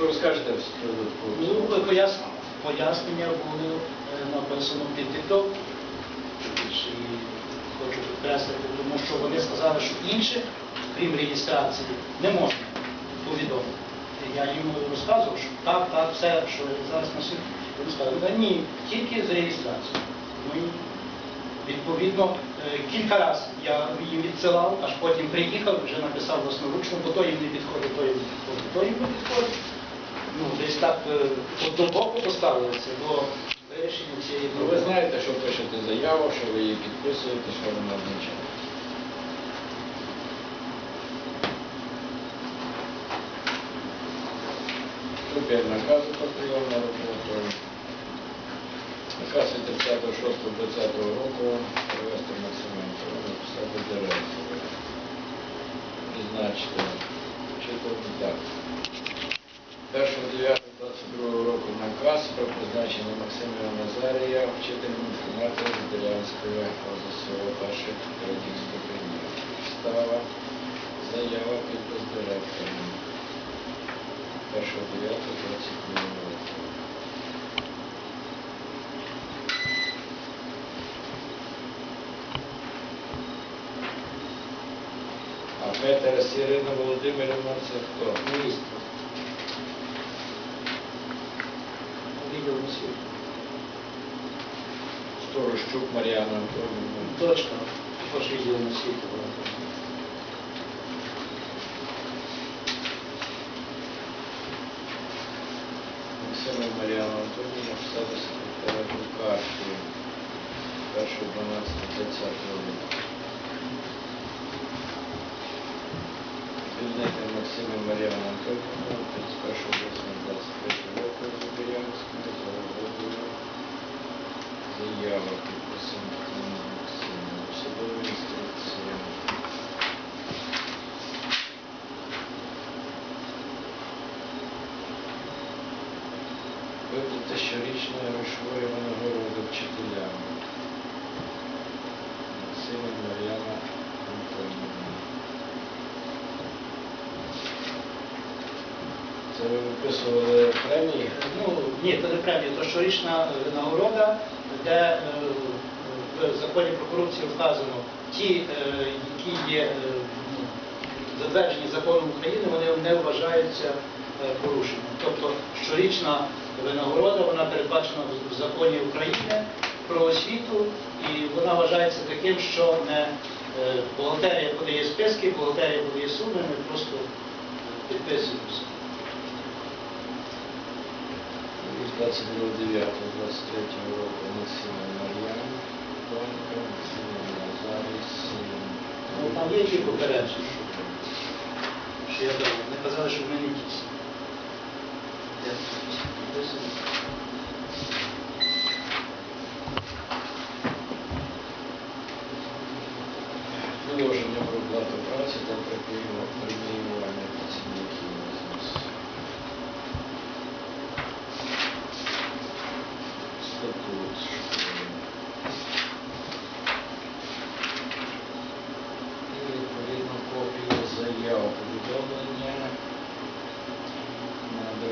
Що з Ну, такого? пояс- пояснення були е, написано під диктовку. І хочу підкреслити, тому що вони сказали, що інших, крім реєстрації, не можна повідомити. Я їм розказував, що так, так, все, що зараз на суді. Вони сказали, «Да ні, тільки з реєстрацією. Ну, Відповідно, е, кілька разів я їм відсилав, аж потім приїхав, вже написав власноручно, бо то їм не підходить, то їм не підходить, то їм не підходить. Ну, десь так е, однобоко поставилися до вирішення цієї Ну, ви проблеми. знаєте, що пишете заяву, що ви її підписуєте, що вона означає. Копія наказу про прийом на роботу. Наказ від 36.20 року провести Максименко, написати директора. Призначити. Чи то не так? 1.9.22 року наказ про призначення Максима Назарія вчителем інформатики Зделянської ОЗСО перших третіх ступенів. Става, заява, підпис директора. 1.9.22 року. А Петер Сірина Володимирівна це хто? Міністр. Відділ освіти. Сторощук Мар'яна Антонівна. Точно, також відділ освіти була. Максима Мар'яна Антонівна, посада секретаря Букашки. 1.12.20 року. Звільнити Максима Мар'яна Антонівна 31.8.23 року з Берянського за угодою. Заява підписом Максима. Судова інструкція. Виплата щорічної грошової винагороди вчителям. Максима Мар'яна Антонівна. Це ви виписували премії? Ну, ні, це не премія, то щорічна е, нагорода, де е, в законі про корупцію вказано ті, е, які є е, затверджені законом України, вони не вважаються порушенням. Тобто щорічна винагорода вона передбачена в законі України про освіту і вона вважається таким, що не бухгалтерія подає списки, бухгалтерія подає суми, ми просто підписуємося. 29 23 року Максима Мар'ян, Тонька, Максима Назарій, Сім. Ну, там є ще попередження, що я дав. Не казали, що в мене дійсно. Я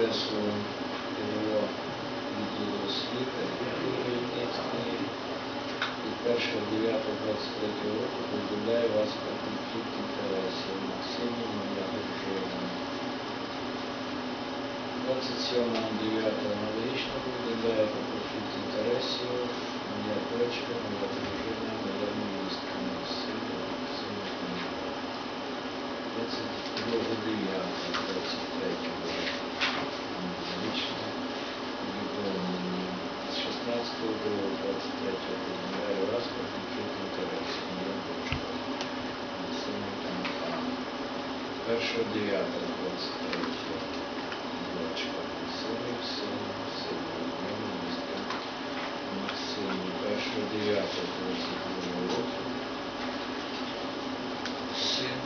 на адресу ПДО відділу освіти Вінницької від 1.9.23 року повідомляє вас про конфлікт інтересів Максимі моя дружина. 27.09 аналогічно повідомляє про конфлікт інтересів моя дочка, моя дружина, моя невістка Максим, Максим Дмитро. 22.09.23 року аналогічно повідомлення. З 16.02.23 повідомляю вас про конфлікт інтересів моя дочка Максим Дмитро. 1.09.23 дочка Максимів, син Максимів, моя невістка Максим. 1.09.22 року син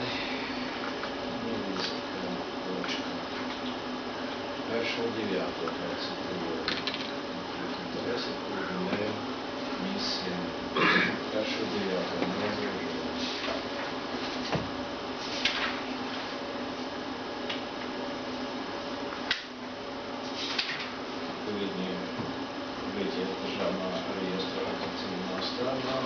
невістка дочка. 1.9.22 року конфлікт інтересів повідомляє мій син. 1.9 не зрозуміло. Відповідні витяг державного реєстру акційного стану,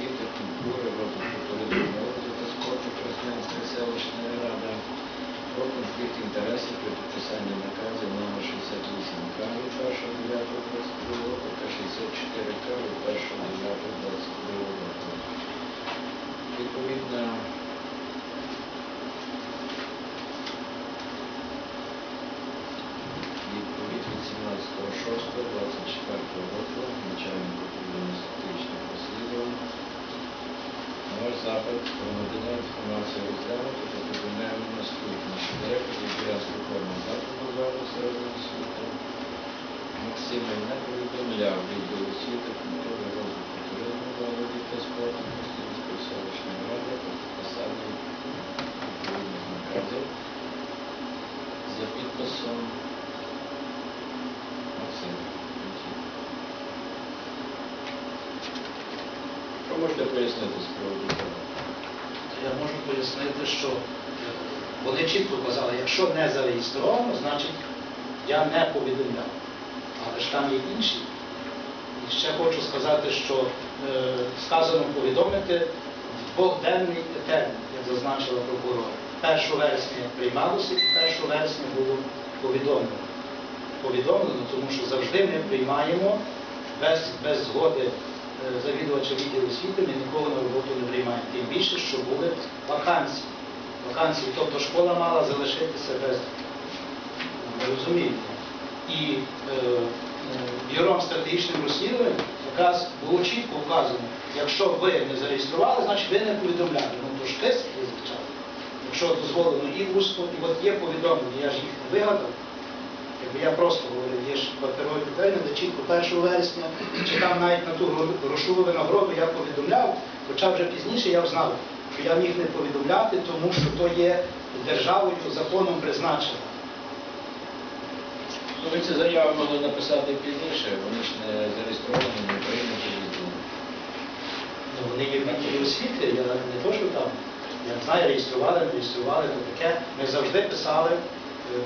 освіти, культури, розвитку туризму, молоді та спорту Краснянська селищна рада про конфлікт інтересів при підписанні наказів номер 68 К від 1.9.22 року та 64 К від 1.9.22 року. Відповідно, запит про надання інформації розглянути та повідомляємо наступне, що директор Вікторіанської форми закладу зараз середньої освіти Максимов не повідомляв відділ освіти, культури, розвитку туризму, молоді та спорту Костянської селищної ради підписання відповідних наказів за підписом Максима. Що можете пояснити з приводу того? Я можу пояснити, що е, вони чітко казали, якщо не зареєстровано, значить я не повідомляв. Але ж там є інші. І ще хочу сказати, що е, сказано повідомити в двохденний термін, як зазначила прокурор. 1 вересня приймалося і 1 вересня було повідомлено. Повідомлено, тому що завжди ми приймаємо без, без згоди завідувача відділу освіти, ми ніколи на роботу не приймаємо. Тим більше, що були вакансії. Вакансії, тобто школа мала залишитися без ви розумієте. І е, е, бюро стратегічним розслідуванням якраз було чітко вказано, якщо ви не зареєстрували, значить ви не повідомляли. Ну то ж є звичайно. Якщо дозволено і усно, і от є повідомлення, я ж їх не вигадав. Я просто говорив, є ж паперові питання, де чітко 1 вересня, чи там навіть на ту грошову винагороду я повідомляв, хоча вже пізніше я знав, що я міг не повідомляти, тому що то є державою законом призначено. Ну, ви ці заяви могли написати пізніше, вони ж не зареєстровані, не прийняті відомо. Ну, вони є в відділі освіти, я не то, що там, я не знаю, реєстрували, не реєстрували, то таке. Ми завжди писали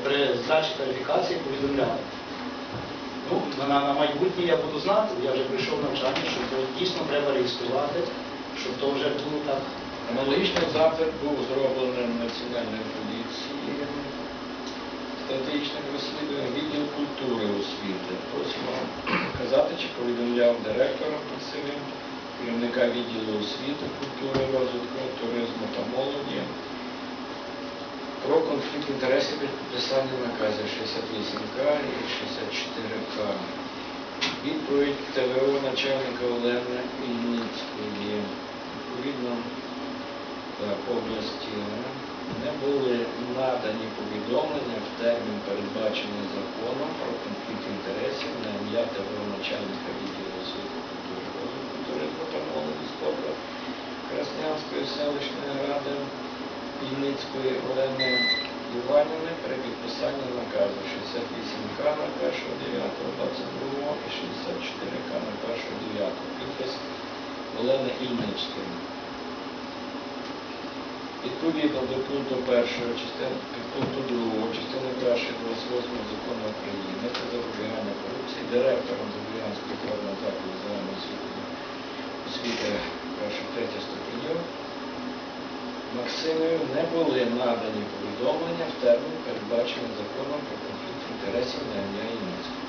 при здачі кваліфікації, повідомляли. Ну, на, на майбутнє я буду знати, я вже прийшов навчання, що то дійсно треба реєструвати, щоб то вже було так. Аналогічний запит був зроблений Національною поліцією, стратегічним розслідуванням, відділ культури освіти. Просимо казати, чи повідомляв директора Максимів, керівника відділу освіти, культури, розвитку, туризму та молоді про конфлікт інтересів при підписанні наказів 68К і 64К. Відповідь ТВО начальника Олени Ільницької. Відповідно, так, області не були надані повідомлення в термін, передбачений законом про конфлікт інтересів на ім'я ТВО начальника відділу освіти культури та молоді спорту Краснянської селищної ради Ільницької Олени Іванівни при підписанні наказу 68К на 1.9.22 і 64К на 1.9. Підпис Олени Ільницької. Відповідно до пункту 1 частини пункту 2 частини 1 28 закону України про запобігання корупції директором Забіянської форми закладу загальної освіти освіти Максимою не були надані повідомлення в термін, передбачений законом про конфлікт інтересів на ім'я Ільницького.